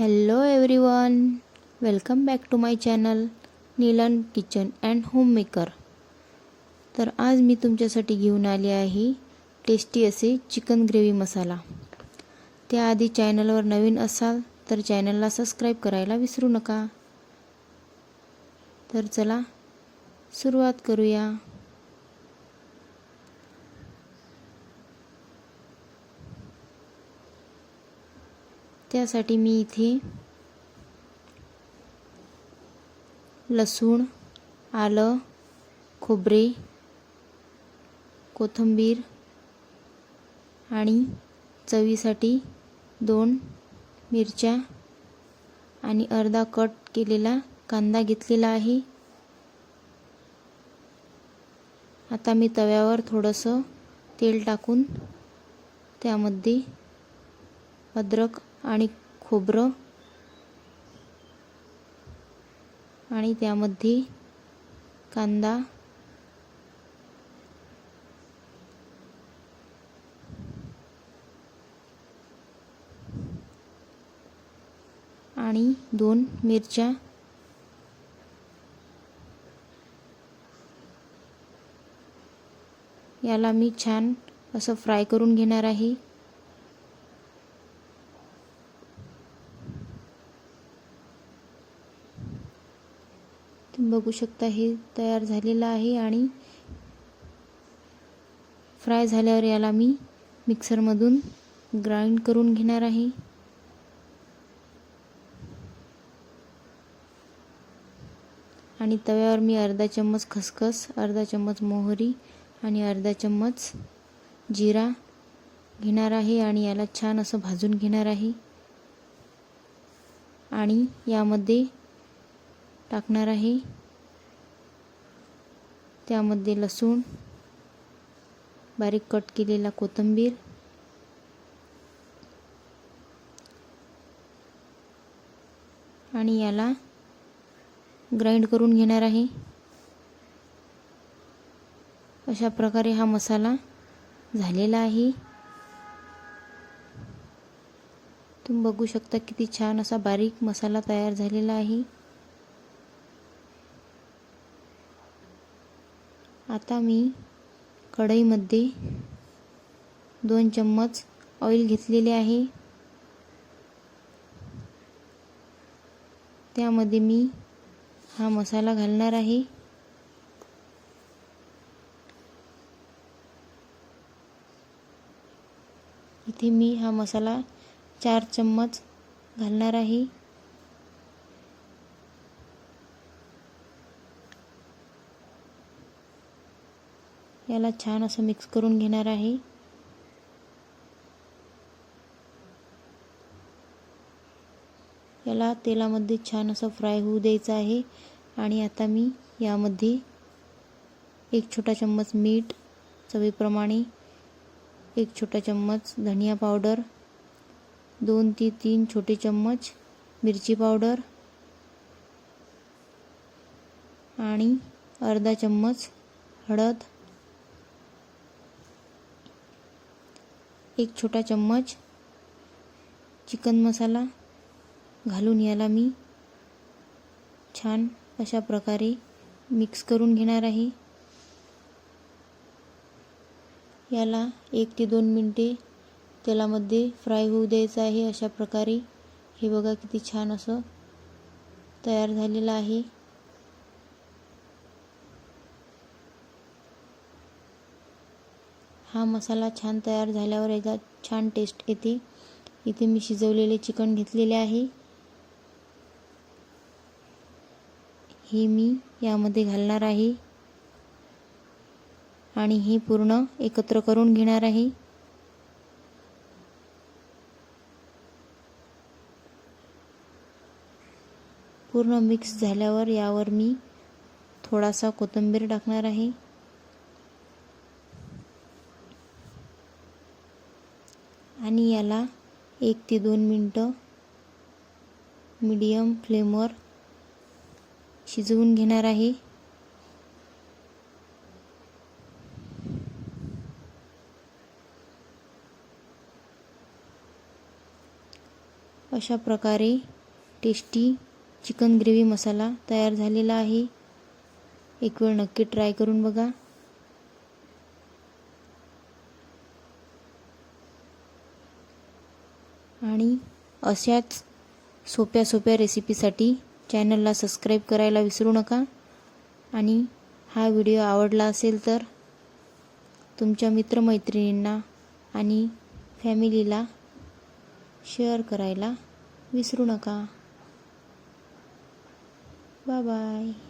Hello everyone welcome back to my channel Neelan kitchen and home maker तर आज मी तुमच्यासाठी घेऊन आली आहे टेस्टी असे चिकन ग्रेव्ही मसाला. त्याआधी चॅनलवर नवीन असाल तर चॅनलला सबस्क्राईब करायला विसरू नका. तर चला सुरुवात करूया. त्यासाठी मी इथे लसूण आलं खोबरे कोथिंबीर आणि चवीसाठी दोन मिरच्या आणि अर्धा कट केलेला कांदा घेतलेला आहे. आता मी तव्यावर थोडंसं तेल टाकून त्यामध्ये अद्रक आणि खोबरं. आणि त्यामध्ये कांदा. आणि दोन मिरच्या. याला मी छान असं फ्राय करून घेणार आहे. बघू शकता हे तयार झालेलं आहे आणि फ्राय झाल्यावर याला मी मिक्सरमधून ग्राइंड करून घेणार आहे. आणि तव्यावर मी अर्धा चम्मच खसखस अर्धा चम्मच मोहरी आणि अर्धा चम्मच जिरा घेणार आहे आणि याला छान असं भाजून घेणार आहे. आणि यामध्ये टाकणार आहे. त्यामध्ये लसूण बारीक कट केलेला कोथिंबीर आणि याला ग्राइंड करून घेणार आहे. अशा प्रकारे हा मसाला झालेला आहे. तुम्ही बघू शकता किती छान असा बारीक मसाला तयार झालेला आहे. आता मी कढईमध्ये दोन चम्मच ऑइल घेतलेले आहे. त्यामध्ये मी हा मसाला घालणार आहे. इथे मी हा मसाला चार चम्मच घालणार आहे. याला छान असं मिक्स करून घेणार आहे. याला तेलामध्ये छान असं फ्राय होऊ द्यायचं आहे. आणि आता मी यामध्ये एक छोटा चम्मच मीठ चवीप्रमाणे एक छोटा चम्मच धनिया पावडर दोन ते तीन छोटे चम्मच मिरची पावडर आणि अर्धा चम्मच हळद एक छोटा चम्मच चिकन मसाला घालून याला मी. छान अशा प्रकारे मिक्स करून घेणार आहे. याला एक ते दोन मिनटे तेलामध्ये फ्राय होऊ द्यायचं आहे अशा प्रकारे. हे बघा किती छान असं तयार झालेलं आहे. हा मसाला छान तयार झाल्यावर याचा छान टेस्ट येते. इथे मी शिजवलेले चिकन घेतलेले आहे. हे मी यामध्ये घालणार आहे. आणि हे पूर्ण एकत्र करून घेणार आहे. पूर्ण मिक्स झाल्यावर यावर मी थोडासा कोथिंबीर टाकणार आहे. आणि याला एक ते दोन मिनटं मीडियम फ्लेमवर शिजवून घेणार आहे. अशा प्रकारे टेस्टी चिकन ग्रेव्ही मसाला तयार झालेला आहे. एक वेळ नक्की ट्राय करून बघा. आणि अशाच सोप्या सोप्या रेसिपीसाठी चॅनलला सबस्क्राईब करायला विसरू नका. आणि हा व्हिडिओ आवडला असेल तर तुमच्या मित्रमैत्रिणींना आणि फॅमिलीला शेअर करायला विसरू नका. Bye bye.